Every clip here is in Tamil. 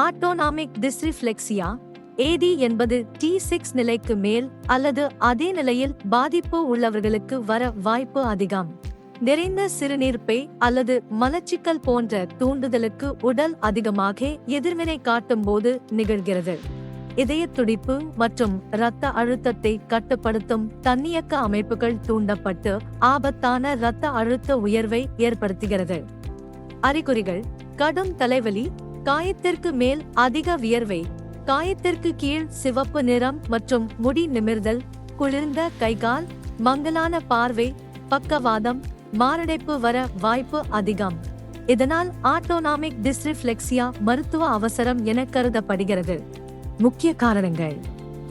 ஆட்டோனாமிக் டிஸ்ரிஃப்ளெக்ஸியா ஏடி என்பது டி சிக்ஸ் நிலைக்கு மேல் அல்லது அதே நிலையில் பாதிப்பு உள்ளவர்களுக்கு வர வாய்ப்பு அதிகம். நிறைந்த சிறுநீர்ப்பை அல்லது மலச்சிக்கல் போன்ற தூண்டுதலுக்கு உடல் அதிகமாக எதிர்வினை காட்டும் போது நிகழ்கிறது. இதய துடிப்பு மற்றும் இரத்த அழுத்தத்தை கட்டுப்படுத்தும் தன்னியக்க அமைப்புகள் தூண்டப்பட்டு ஆபத்தான இரத்த அழுத்த உயர்வை ஏற்படுத்துகிறது. அறிகுறிகள் கடும் தலைவலி காயத்திற்கு மேல் அதிக வியர்வை. காயத்திற்கு கீழ் சிவப்பு நிறம் மற்றும் முடி நிமிர்தல் குளிர்ந்த கைகால் மங்கலான பார்வை பக்கவாதம் மாரடைப்பு வர வாய்ப்பு அதிகம். இதனால் ஆட்டோனாமிக் டிஸ்ரிஃப்ளெக்சியா மருத்துவ அவசரம் என கருதப்படுகிறது. முக்கிய காரணங்கள்.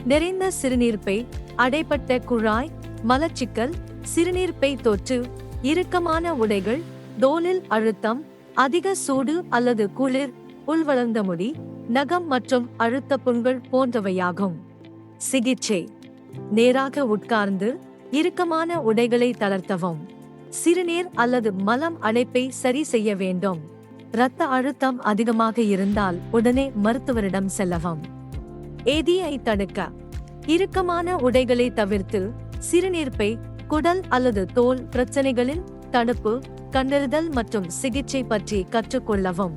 நிறைந்த சிறுநீர்ப்பை அடைப்பட்ட குழாய் மலச்சிக்கல் சிறுநீர்ப்பை தொற்று இறுக்கமான உடைகள் தோலில் அழுத்தம் அதிக சூடு அல்லது குளிர் உள்வளர்ந்த முடி நகம் மற்றும் அழுத்த புண்கள் போன்றவையாகும். சிகிச்சை. நேராக உட்கார்ந்து இறுக்கமான உடைகளை தளர்த்தவும். சிறுநீர் அல்லது மலம் அடைப்பை சரி செய்ய வேண்டும். இரத்த அழுத்தம் அதிகமாக இருந்தால் உடனே மருத்துவரிடம் செல்லவும். ஏதியை தடுக்க. இறுக்கமான உடைகளை தவிர்த்து சிறுநீர்ப்பை குடல் அல்லது தோல் பிரச்சனைகளின் தடுப்பு கண்டறிதல் மற்றும் சிகிச்சை பற்றி கற்றுக்கொள்ளவும்.